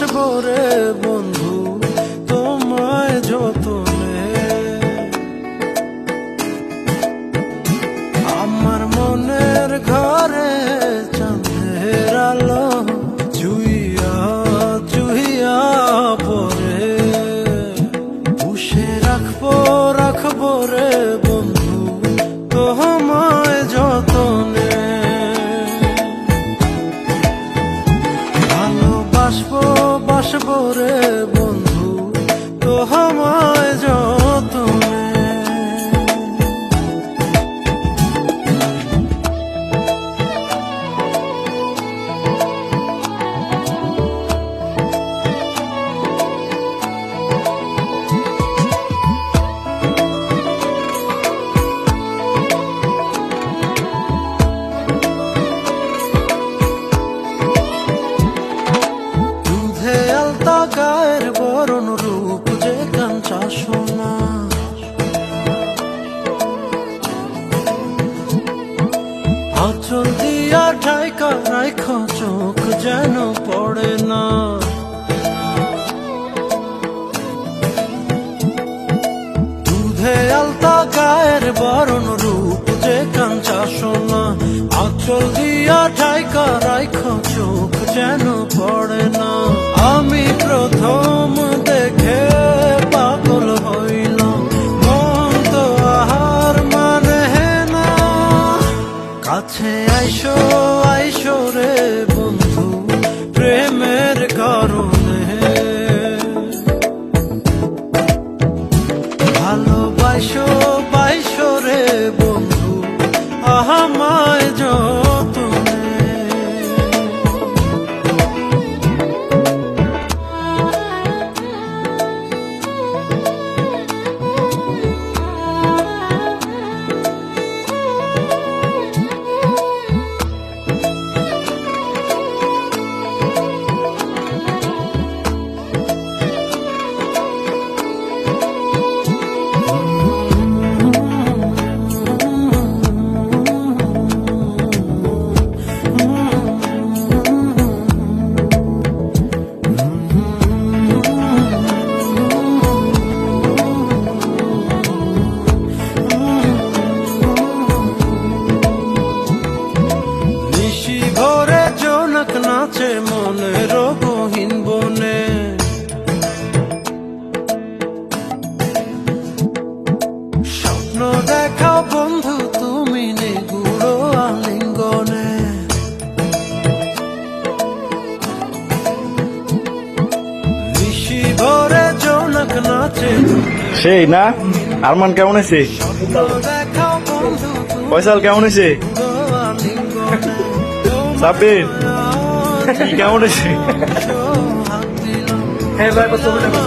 বাসবো রে বন্ধু, তোমায় যতনে। আমার মনের ঘরে চাঁদের আলো জুইয়া জুইয়া পরে পুষে রাখব রাখব রে বন্ধু, তোমায় বাসবো বন্ধু তো যতনে বরণ রূপ যে কাঞ্চা সোনা। আচল দিয়া ঠাইকা রাইখ চোখ যেন পড়ে না। কাছে আইসো আইসো রে বন্ধু প্রেমের কারণে। ভালোবাসো বাইসো রে বন্ধু আহামায় সেই না? আরমান কেমন আছে ফয়সাল কেমন আছে কেমন আছে হ্যাঁ ভাই থাকব